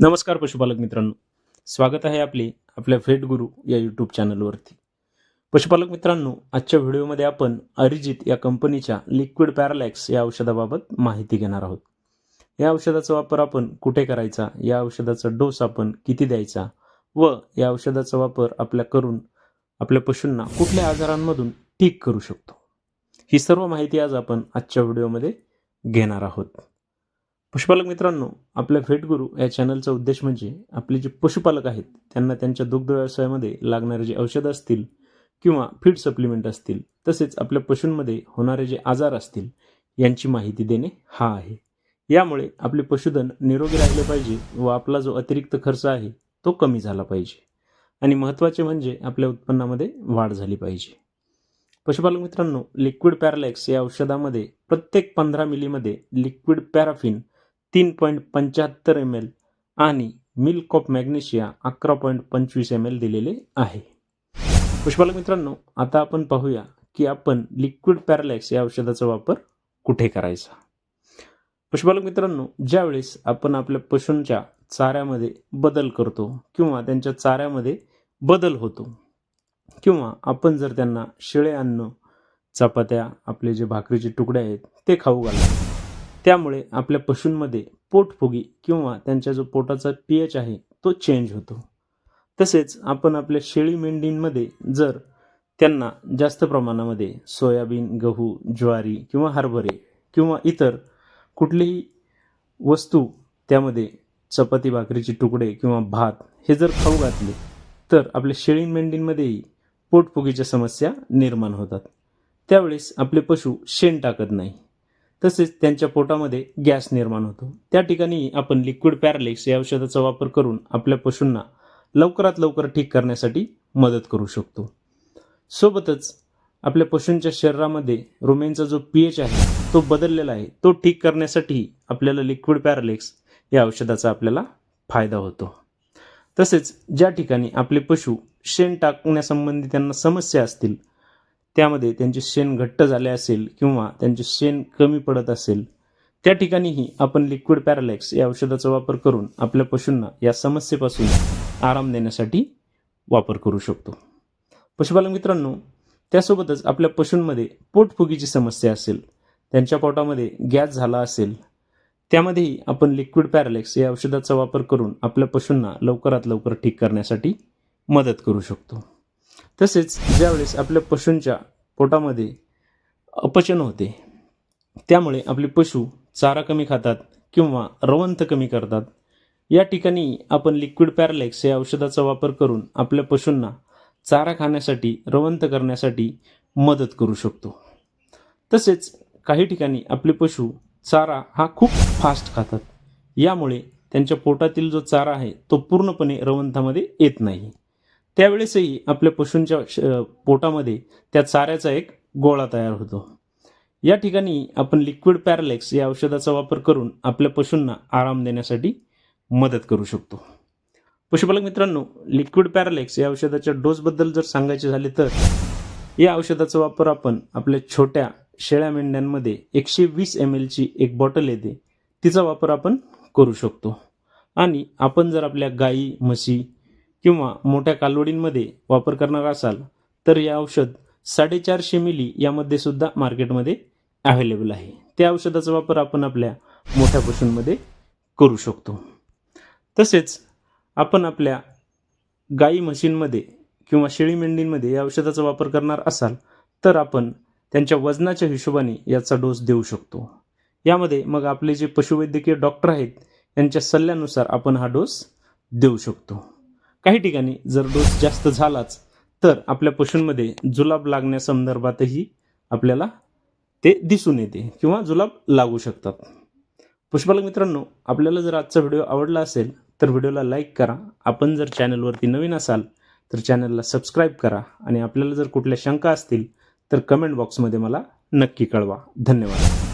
नमस्कार पशुपालक मित्रांनो. स्वागत आहे आपले आपल्या फेट गुरु या यूट्यूब चॅनलवरती पशुपालक मित्रांनो आजच्या व्हिडिओमध्ये आपण अरिजित या कंपनीच्या लिक्विड पॅरालॅक्स या औषधाबाबत माहिती घेणार आहोत. या औषधाचा वापर आपण कुठे करायचा या औषधाचा डोस आपण किती द्यायचा व या औषधाचा वापर आपल्या करून आपल्या पशूंना कुठल्या आजारांमधून ठीक करू शकतो? ही सर्व माहिती आज आपण आजच्या व्हिडिओमध्ये घेणार आहोत. पशुपालक मित्रांनो आपल्या भेटगुरु या चॅनलचा उद्देश म्हणजे आपले जे पशुपालक आहेत त्यांना त्यांच्या दुग्ध व्यवसायामध्ये लागणारे जे औषधं असतील किंवा फीड सप्लिमेंट असतील तसेच आपल्या पशूंमध्ये होणारे जे आजार असतील यांची माहिती देणे हा आहे. यामुळे आपले पशुधन निरोगी राहिले पाहिजे व आपला जो अतिरिक्त खर्च आहे तो कमी झाला पाहिजे. आणि महत्त्वाचे म्हणजे आपल्या उत्पन्नामध्ये वाढ झाली पाहिजे. पशुपालक मित्रांनो लिक्विड पॅरालॅक्स या औषधामध्ये प्रत्येक पंधरा मिलीमध्ये लिक्विड पॅराफिन तीन पॉईंट पंच्याहत्तर एम एल आणि मिल्क ऑफ मॅग्नेशिया अकरा पॉईंट पंचवीस एम एल दिलेले आहे. पुष्पालक मित्रांनो आता आपण पाहूया की आपण लिक्विड पॅरालॅक्स या औषधाचा वापर कुठे करायचा? पुष्पालक मित्रांनो ज्यावेळेस आपण आपल्या पशूंच्या चाऱ्यामध्ये बदल करतो किंवा त्यांच्या चाऱ्यामध्ये बदल होतो. किंवा आपण जर त्यांना शिळे अन्न चपात्या आपले जे भाकरीचे तुकडे आहेत ते खाऊ घालतो त्यामुळे आपल्या पशूंमध्ये पोटफुगी किंवा त्यांच्या जो पोटाचा पी एच आहे तो चेंज होतो. तसेच आपण आपल्या शेळी मेंढींमध्ये जर त्यांना जास्त प्रमाणामध्ये सोयाबीन गहू ज्वारी किंवा हरभरे किंवा इतर कुठलीही वस्तू त्यामध्ये चपाती भाकरीचे तुकडे किंवा भात हे जर खाऊ घातले तर आपल्या शेळी मेंढींमध्येही पोटफुगीच्या समस्या निर्माण होतात. त्यावेळेस आपले पशु शेण टाकत नाही. तसेच त्यांच्या पोटामध्ये गॅस निर्माण होतो. त्या ठिकाणी आपण लिक्विड पॅरलेक्स या औषधाचा वापर करून आपल्या पशूंना लवकरात लवकर ठीक करण्यासाठी मदत करू शकतो. सोबतच आपल्या पशूंच्या शरीरामध्ये रोमेनचा जो पी एच आहे तो बदललेला आहे. तो ठीक करण्यासाठी आपल्याला लिक्विड पॅरलेक्स या औषधाचा आपल्याला फायदा होतो. तसेच ज्या ठिकाणी आपले पशु शेण टाकण्यासंबंधी त्यांना समस्या असतील त्यामध्ये त्यांचे शेण घट्ट झाले असेल किंवा त्यांचे शेण कमी पडत असेल त्या ठिकाणीही आपण लिक्विड पॅरालॅक्स या औषधाचा वापर करून आपल्या पशूंना या समस्येपासून आराम देण्यासाठी वापर करू शकतो. पशुपालक मित्रांनो त्यासोबतच आपल्या पशूंमध्ये पोटफुगीची समस्या असेल त्यांच्या पोटामध्ये गॅस झाला असेल त्यामध्येही आपण लिक्विड पॅरालेक्स या औषधाचा वापर करून आपल्या पशूंना लवकरात लवकर ठीक करण्यासाठी मदत करू शकतो. तसेच ज्यावेळेस आपल्या पशूंच्या पोटामध्ये अपचन होते त्यामुळे आपले पशु चारा कमी खातात किंवा रवंथ कमी करतात या ठिकाणी आपण लिक्विड पॅरालेक्स या औषधाचा वापर करून आपल्या पशूंना चारा खाण्यासाठी रवंथ करण्यासाठी मदत करू शकतो. तसेच काही ठिकाणी आपले पशु चारा हा खूप फास्ट खातात. यामुळे त्यांच्या पोटातील जो चारा आहे तो पूर्णपणे रवंथामध्ये येत नाही. त्यावेळेसही आपल्या पशूंच्या पोटामध्ये त्या चाऱ्याचा एक गोळा तयार होतो. या ठिकाणी आपण लिक्विड पॅरालेक्स या औषधाचा वापर करून आपल्या पशूंना आराम देण्यासाठी मदत करू शकतो. पशुपालक मित्रांनो लिक्विड पॅरालेक्स या औषधाच्या डोसबद्दल जर सांगायचे झाले तर या औषधाचा वापर आपण आपल्या छोट्या शेळ्या मेंढ्यांमध्ये एकशे वीस एम एलची एक बॉटल येते. तिचा वापर आपण करू शकतो. आणि आपण जर आपल्या गाई म्हशी किंवा मोठ्या कालवडींमध्ये वापर करणार असाल तर हे औषध साडेचारशे मिली यामध्ये सुद्धा मार्केटमध्ये अवेलेबल आहे. त्या औषधाचा वापर आपण आपल्या मोठ्या पशूंमध्ये करू शकतो. तसेच आपण आपल्या गाई म्हशींमध्ये किंवा शेळी मेंढींमध्ये या औषधाचा वापर करणार असाल तर आपण त्यांच्या वजनाच्या हिशोबाने याचा डोस देऊ शकतो. यामध्ये मग आपले जे पशुवैद्यकीय डॉक्टर आहेत यांच्या सल्ल्यानुसार आपण हा डोस देऊ शकतो. काही ठिकाणी जर डोस जास्त झालाच तर आपल्या पशूंमध्ये जुलाब लागण्यासंदर्भातही आपल्याला ते दिसून येते किंवा जुलाब लागू शकतात. पुष्पालक मित्रांनो आपल्याला जर आजचा व्हिडिओ आवडला असेल तर व्हिडिओला लाईक करा. आपण जर चॅनलवरती नवीन असाल तर चॅनलला सबस्क्राईब करा आणि आपल्याला जर कुठल्या शंका असतील तर कमेंट बॉक्समध्ये मला नक्की कळवा. धन्यवाद.